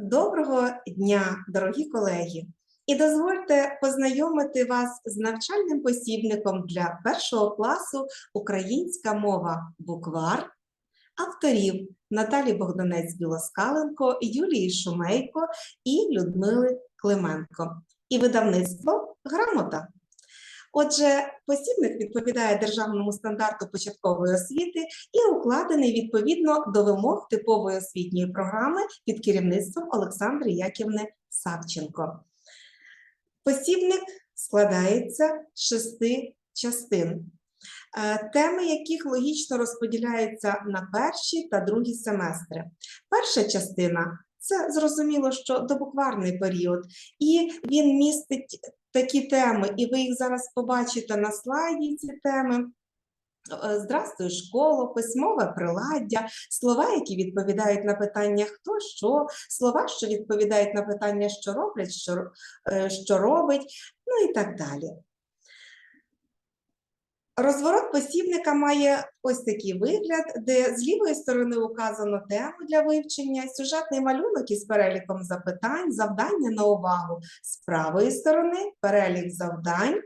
Доброго дня, дорогі колеги! І дозвольте познайомити вас з навчальним посібником для першого класу Українська мова буквар авторів Наталі Богданець Білоскаленко, Юлії Шумейко і Людмили Клименко. І видавництво Грамота. Отже, посібник відповідає державному стандарту початкової освіти і укладений відповідно до вимог типової освітньої програми під керівництвом Олександри Яківни Савченко. Посібник складається з шести частин, е, теми яких логічно розподіляються на перші та другі семестри. Перша частина це зрозуміло, що добукварний період, і він містить такі теми, і ви їх зараз побачите на слайді. Ці теми. Е, школа, письмове приладдя, слова, які відповідають на питання хто що, слова, що відповідають на питання, що роблять, що, е, що робить, ну і так далі. Розворот посібника має ось такий вигляд, де з лівої сторони указано тему для вивчення, сюжетний малюнок із переліком запитань, завдання на увагу. З правої сторони перелік завдань,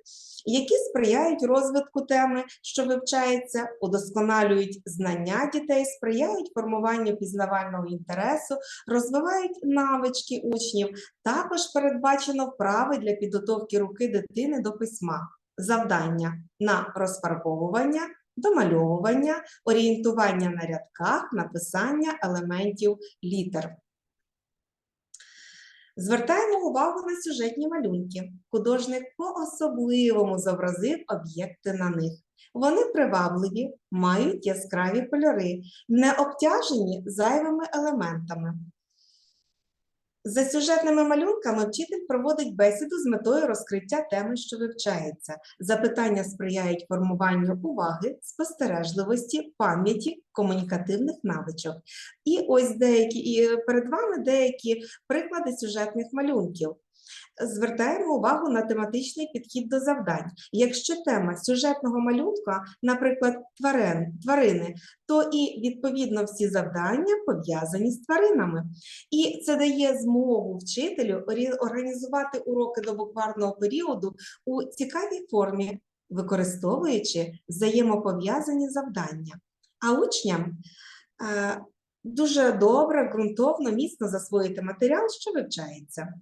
які сприяють розвитку теми, що вивчається, удосконалюють знання дітей, сприяють формуванню пізнавального інтересу, розвивають навички учнів. Також передбачено вправи для підготовки руки дитини до письма завдання на розфарбовування, домальовування, орієнтування на рядках, написання елементів літер. Звертаємо увагу на сюжетні малюнки. Художник по-особливому зобразив об'єкти на них. Вони привабливі, мають яскраві кольори, не обтяжені зайвими елементами. За сюжетними малюнками вчитель проводить бесіду з метою розкриття теми, що вивчається. Запитання сприяють формуванню уваги, спостережливості, пам'яті, комунікативних навичок. І ось деякі і перед вами деякі приклади сюжетних малюнків. Звертаємо увагу на тематичний підхід до завдань. Якщо тема сюжетного малюнка, наприклад, тварин, тварини, то і відповідно всі завдання пов'язані з тваринами. І це дає змогу вчителю організувати уроки до букварного періоду у цікавій формі, використовуючи взаємопов'язані завдання. А учням е, дуже добре, ґрунтовно, міцно засвоїти матеріал, що вивчається.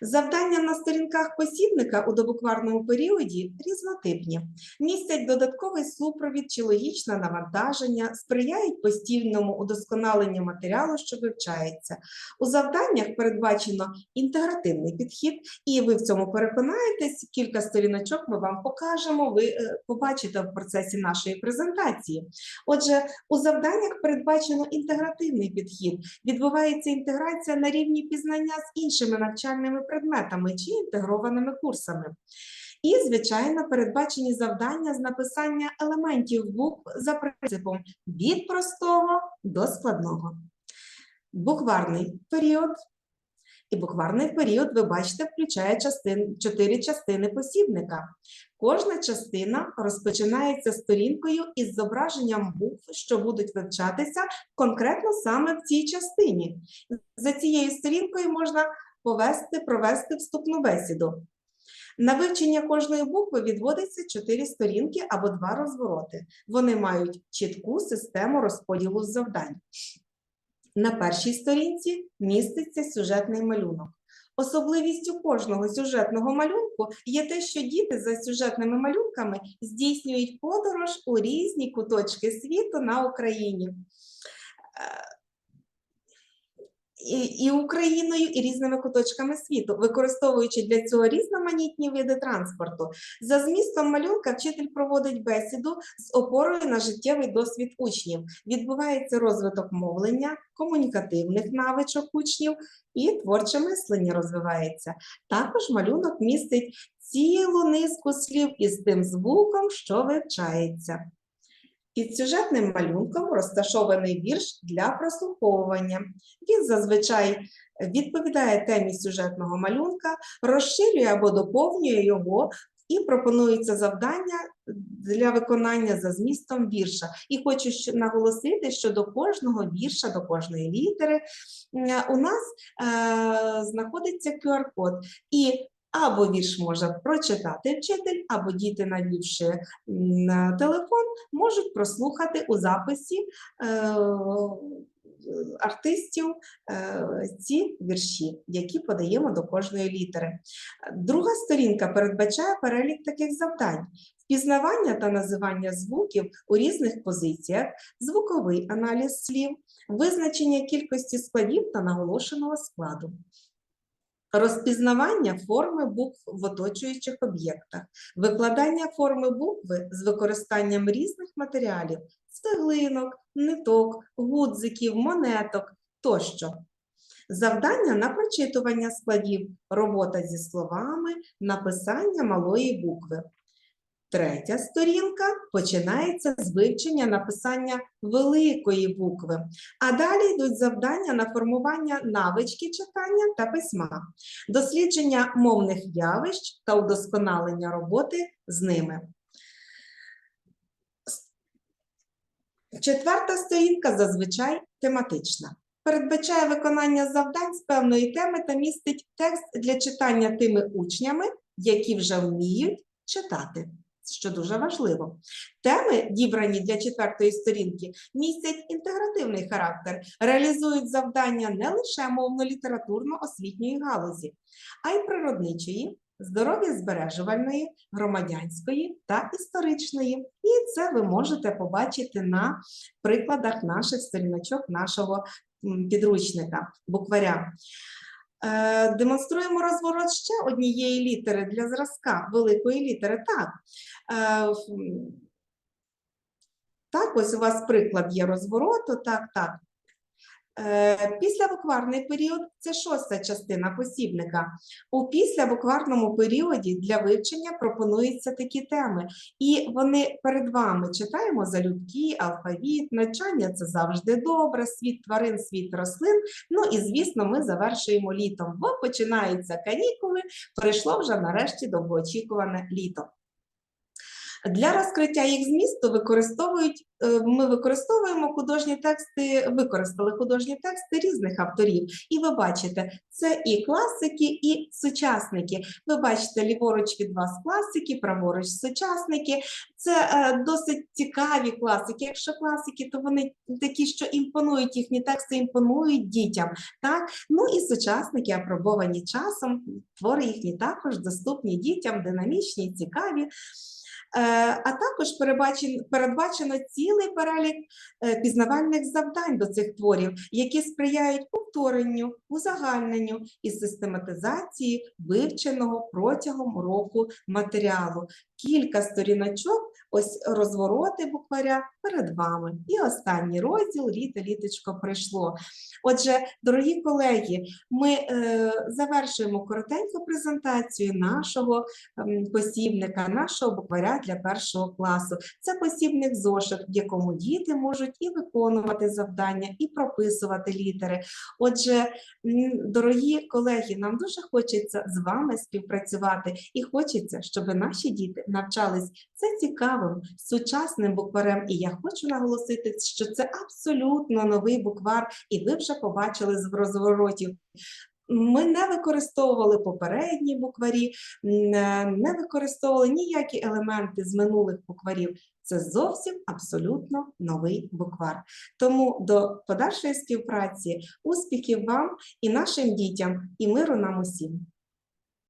Завдання на сторінках посібника у добукварному періоді різнотипні, містять додатковий супровід чи логічне навантаження, сприяють постійному удосконаленню матеріалу, що вивчається. У завданнях передбачено інтегративний підхід, і ви в цьому переконаєтесь. Кілька сторіночок ми вам покажемо. Ви е, побачите в процесі нашої презентації. Отже, у завданнях передбачено інтегративний підхід. Відбувається інтеграція на рівні пізнання з іншими навчальними предметами чи інтегрованими курсами. І, звичайно, передбачені завдання з написання елементів букв за принципом від простого до складного. Букварний період. І букварний період, ви бачите, включає частин, чотири частини посібника. Кожна частина розпочинається сторінкою із зображенням букв, що будуть вивчатися конкретно саме в цій частині. За цією сторінкою можна повести, провести вступну бесіду. На вивчення кожної букви відводиться чотири сторінки або два розвороти. Вони мають чітку систему розподілу завдань. На першій сторінці міститься сюжетний малюнок. Особливістю кожного сюжетного малюнку є те, що діти за сюжетними малюнками здійснюють подорож у різні куточки світу на Україні. І, і Україною, і різними куточками світу, використовуючи для цього різноманітні види транспорту. За змістом малюнка вчитель проводить бесіду з опорою на життєвий досвід учнів. Відбувається розвиток мовлення, комунікативних навичок учнів і творче мислення розвивається. Також малюнок містить цілу низку слів із тим звуком, що вивчається. Під сюжетним малюнком розташований вірш для прослуховування. Він зазвичай відповідає темі сюжетного малюнка, розширює або доповнює його і пропонується завдання для виконання за змістом вірша. І хочу наголосити, що до кожного вірша, до кожної літери у нас е, знаходиться QR-код. І або вірш може прочитати вчитель, або діти, навівши на телефон, можуть прослухати у записі е, артистів е, ці вірші, які подаємо до кожної літери. Друга сторінка передбачає перелік таких завдань. Впізнавання та називання звуків у різних позиціях, звуковий аналіз слів, визначення кількості складів та наголошеного складу. Розпізнавання форми букв в оточуючих об'єктах, викладання форми букви з використанням різних матеріалів, цеглинок, ниток, гудзиків, монеток тощо. Завдання на прочитування складів, робота зі словами, написання малої букви. Третя сторінка починається з вивчення написання великої букви, а далі йдуть завдання на формування навички читання та письма, дослідження мовних явищ та удосконалення роботи з ними. Четверта сторінка зазвичай тематична. Передбачає виконання завдань з певної теми та містить текст для читання тими учнями, які вже вміють читати, що дуже важливо. Теми, дібрані для четвертої сторінки, містять інтегративний характер, реалізують завдання не лише мовно-літературно-освітньої галузі, а й природничої, здоров'я збережувальної, громадянської та історичної. І це ви можете побачити на прикладах наших сторіночок нашого підручника, букваря. Е, Демонструємо розворот ще однієї літери для зразка, великої літери. Так, Е, так, ось у вас приклад є розвороту. Так, так. Е, Післябукварний період це шоста частина посібника. У післябукварному періоді для вивчення пропонуються такі теми, і вони перед вами читаємо залюбки, алфавіт, навчання це завжди добре, світ тварин, світ рослин. Ну і звісно, ми завершуємо літом, бо починаються канікули, прийшло вже нарешті довгоочікуване літо. Для розкриття їх змісту використовують, е, ми використовуємо художні тексти, використали художні тексти різних авторів. І ви бачите, це і класики, і сучасники. Ви бачите ліворуч від вас класики, праворуч сучасники. Це е, досить цікаві класики. Якщо класики, то вони такі, що імпонують, їхні тексти імпонують дітям. Так? Ну і сучасники, апробовані часом, твори їхні також доступні дітям, динамічні, цікаві. Е, А також передбачен- передбачено цілий перелік е, пізнавальних завдань до цих творів, які сприяють повторенню, узагальненню і систематизації вивченого протягом року матеріалу. Кілька сторіночок, ось розвороти букваря перед вами. І останній розділ літо літочко прийшло. Отже, дорогі колеги, ми е, завершуємо коротеньку презентацію нашого ем, посібника, нашого букваря для першого класу. Це посібник зошит, в якому діти можуть і виконувати завдання, і прописувати літери. Отже, дорогі колеги, нам дуже хочеться з вами співпрацювати, і хочеться, щоб наші діти навчались це цікавим сучасним букварем. І я хочу наголосити, що це абсолютно новий буквар, і ви вже побачили з розворотів. Ми не використовували попередні букварі, не не використовували ніякі елементи з минулих букварів. Це зовсім абсолютно новий буквар. Тому до подальшої співпраці, успіхів вам і нашим дітям, і миру нам усім.